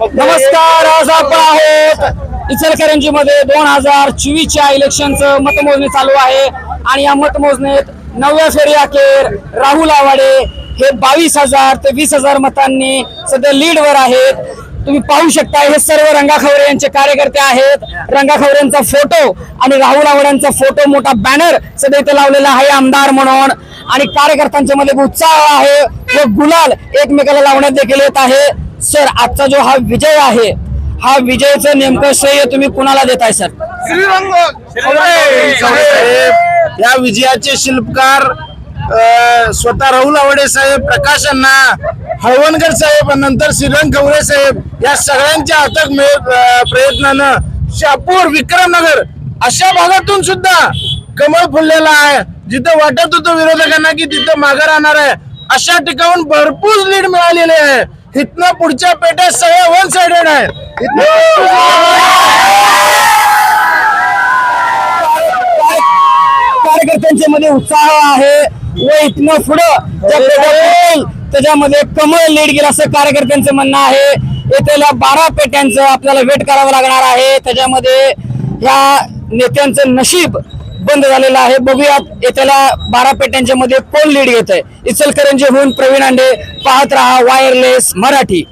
नमस्कार आज आपण आहोत इचलकरंजी मध्ये दोन हजार चोवीसच्या इलेक्शनचं मतमोजणी चालू आहे. आणि या मतमोजणीत नव्या फेरी अखेर राहुल आवाडे हे बावीस हजार ते वीस हजार मतांनी सध्या लीडवर आहेत. तुम्ही पाहू शकता हे सर्व रंगाखवरे यांचे कार्यकर्ते आहेत. रंगाखवरेंचा फोटो आणि राहुल आवाड्यांचा फोटो मोठा बॅनर सध्या इथे लावलेला आहे आमदार म्हणून. आणि कार्यकर्त्यांच्या मध्ये उत्साह आहे. व गुलाल एकमेकाला लावण्यात देखील येत आहे. सर आजचा जो हा विजय आहे हा विजयाचं नेमकं श्रेय तुम्ही कुणाला देताय सर? साहेब या विजयाचे शिल्पकार अ, स्वतः राहुल आवडे साहेब प्रकाश अण्णा हळवणकर साहेब आणि नंतर श्रीरंग गवळे साहेब या सगळ्यांच्या अथक मे- अ, प्रयत्नानं शापूर विक्रमनगर अशा भागातून सुद्धा कमळ फुललेला आहे. जिथं वाटत होतं विरोधकांना की तिथं मागे राहणार आहे अशा ठिकाणून भरपूर लीड मिळालेली आहे. इथनं पुढच्या पेट्या सगळ्या वन साइडेड आहे कार्यकर्त्यांच्या मध्ये उत्साह आहे. व इथनं पुढं ज्या पेट्या त्याच्यामध्ये कमळ लीड गेलं असं कार्यकर्त्यांचं म्हणणं आहे. येथेल्या बारा पेट्यांचं आपल्याला वेट करावं लागणार आहे. त्याच्यामध्ये ह्या नेत्यांचं नशीब बंद झालेला आहे. बघूयात येत्याला बारा पेट्यांच्या मध्ये कोण लीड घेत आहे इचलकरंजी होऊन प्रवीण आंडे पाहत राहा वायरलेस मराठी.